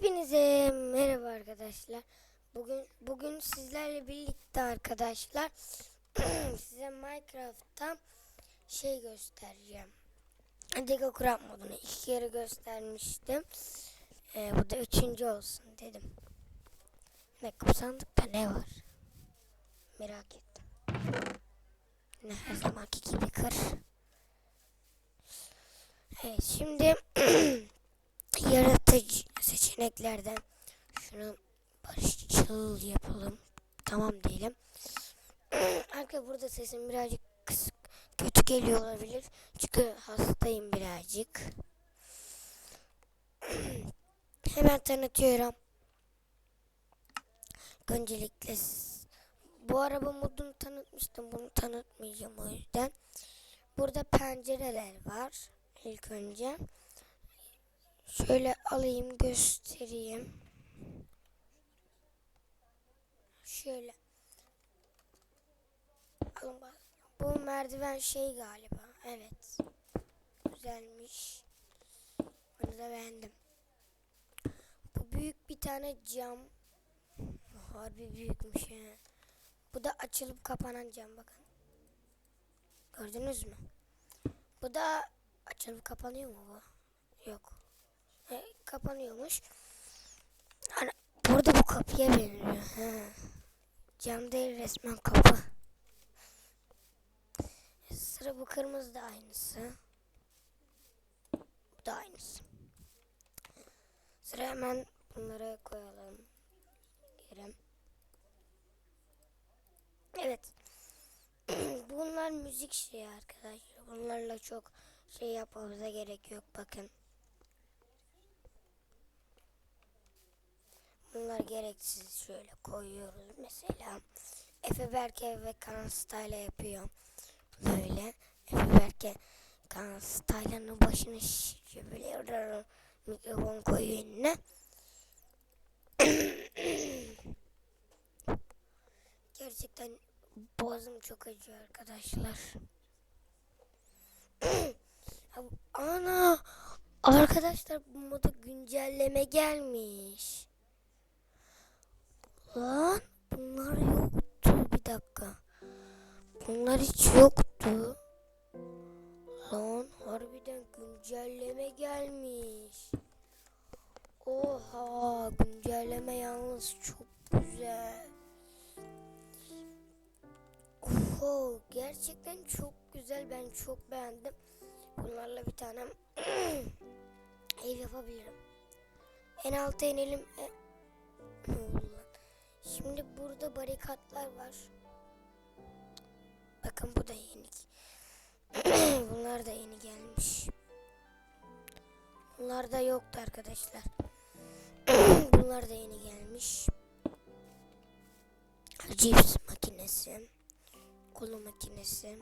Hepinize merhaba arkadaşlar. Bugün bugün sizlerle birlikte arkadaşlar size Minecraft'ta şey göstereceğim. Deko Craft modunu iki kere göstermiştim. Ee, bu da üçüncü olsun dedim. Ne sandıkta ne var? Merak ettim. Ne her zamanki gibi kır. Evet şimdi yaratıcı seçeneklerden şunu barışçıl yapalım. Tamam diyelim. Arka burada sesim birazcık kısık, kötü geliyor olabilir. Çünkü hastayım birazcık. Hemen tanıtıyorum. Öncelikle bu araba modunu tanıtmıştım. Bunu tanıtmayacağım o yüzden. Burada pencereler var. İlk önce. Şöyle alayım göstereyim. Şöyle. Alın bak. Bu merdiven şey galiba. Evet. Güzelmiş. Bunu da beğendim. Bu büyük bir tane cam. Harbi büyükmüş ya. Bu da açılıp kapanan cam bakın. Gördünüz mü? Bu da açılıp kapanıyor mu bu? Yok. E, kapanıyormuş. Ana, burada bu kapıya benziyor. Ha. Cam değil resmen kapı. Sıra bu kırmızı da aynısı. Bu da aynısı. Sıra hemen bunları koyalım. Yerem. Evet. Bunlar müzik şeyi arkadaşlar. Bunlarla çok şey yapmamıza gerek yok. Bakın. Bunlar gereksiz şöyle koyuyoruz mesela. Efe Berke ve Kaan Style yapıyor. Böyle. Efe Berke Kaan Style'ın başını şişiyor böyle mikrofon koyuyor önüne. Gerçekten boğazım çok acıyor arkadaşlar. Ana! Arkadaşlar bu moda güncelleme gelmiş. Lan bunlar yoktu bir dakika. Bunlar hiç yoktu. Lan harbiden güncelleme gelmiş. Oha güncelleme yalnız çok güzel. Oho gerçekten çok güzel ben çok beğendim. Bunlarla bir tane ev yapabilirim. En alta inelim. E? Şimdi burada barikatlar var. Bakın bu da yeni. Bunlar da yeni gelmiş. Bunlar da yoktu arkadaşlar. Bunlar da yeni gelmiş. Cips makinesi. Kolu makinesi.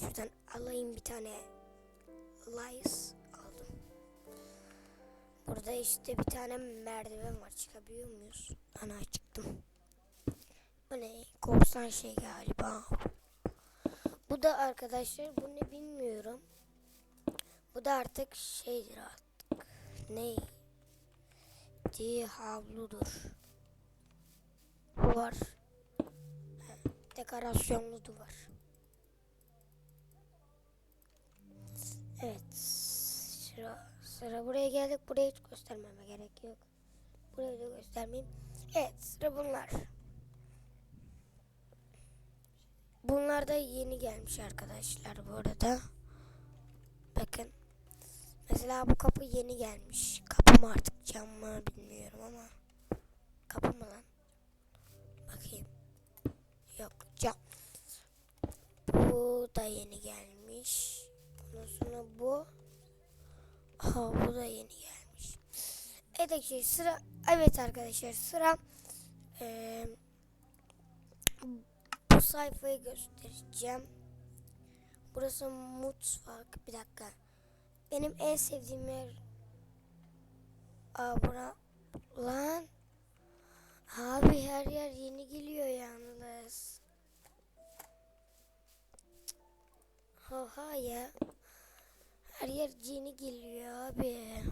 Şuradan alayım bir tane Lice aldım. Burada işte bir tane merdiven var. Çıkabiliyor muyuz? Ana çıktım. Bu ne? Korsan şey galiba. Bu da arkadaşlar bu ne bilmiyorum. Bu da artık şeydir artık. Ne? Diye havludur. Bu var. Ha, Dekorasyonlu duvar. Evet. Sıra, sıra buraya geldik. Burayı hiç göstermeme gerek yok. Burayı da göstermeyeyim. Evet sıra bunlar. Bunlar da yeni gelmiş arkadaşlar bu arada. Bakın. Mesela bu kapı yeni gelmiş. Kapı mı artık cam mı bilmiyorum ama. Kapı mı lan? Bakayım. Yok cam. Bu da yeni gelmiş. Ondan sonra bu. Aha bu da yeni gelmiş. Evet arkadaşlar sıra. Evet arkadaşlar sıra. Bu sayfayı göstereceğim. Burası mutfak. Bir dakika. Benim en sevdiğim yer. Aa. Lan. Abi her yer yeni geliyor yalnız. Oha ya. Her yer yeni geliyor abi.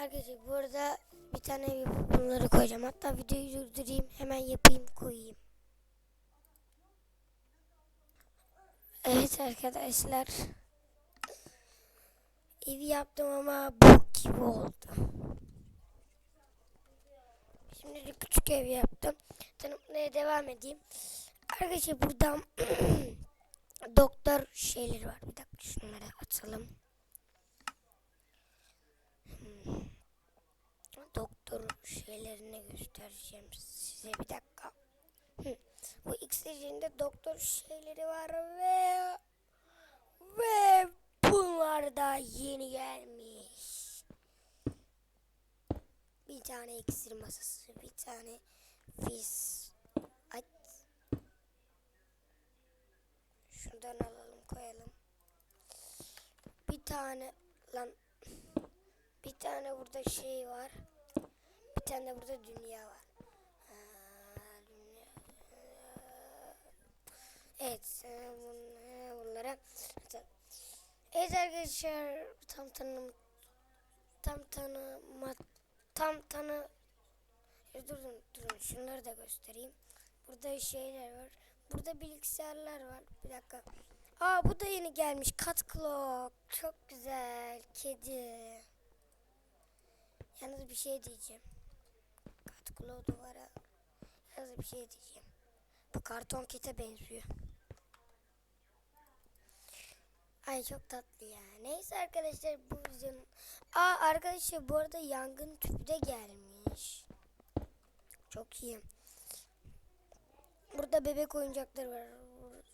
Arkadaşlar burada bir tane bunları koyacağım. Hatta videoyu durdurayım. Hemen yapayım koyayım. Evet arkadaşlar. Evi yaptım ama bok gibi oldu. Şimdi de küçük ev yaptım. Tanıtmaya devam edeyim. Arkadaşlar buradan doktor şeyleri var. Bir dakika şunları açalım. Hmm. Doktor şeylerini göstereceğim size bir dakika. Hı. Bu X'lerinde doktor şeyleri var ve ve bunlar da yeni gelmiş. Bir tane iksir masası, bir tane fiz. Ay. Şundan alalım koyalım. Bir tane lan bir tane burada şey var. Tane de burada dünya var. Evet, bun- bunlara Evet arkadaşlar tam tanım tam tanıma tam tanı E, durun durun şunları da göstereyim. Burada şeyler var. Burada bilgisayarlar var. Bir dakika. Aa bu da yeni gelmiş. Cat Clock. Çok güzel. Kedi. Yalnız bir şey diyeceğim. Cat Clock duvara. Yalnız bir şey diyeceğim. Bu karton kete benziyor. Ay çok tatlı ya. Neyse arkadaşlar bu videonun... Aa arkadaşlar bu arada yangın tüpü de gelmiş. Çok iyi. Burada bebek oyuncakları var.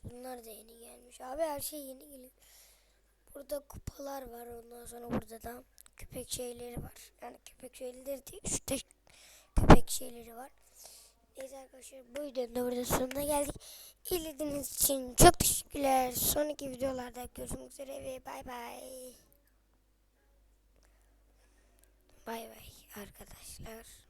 Bunlar da yeni gelmiş. Abi her şey yeni geliyor. Burada kupalar var. Ondan sonra burada da köpek şeyleri var. Yani köpek şeyleri değil. Şurada köpek şeyleri var. Neyse arkadaşlar bu videonun da burada sonuna geldik. İzlediğiniz için çok teşekkürler. Sonraki videolarda görüşmek üzere ve bay bay. Bay bay arkadaşlar.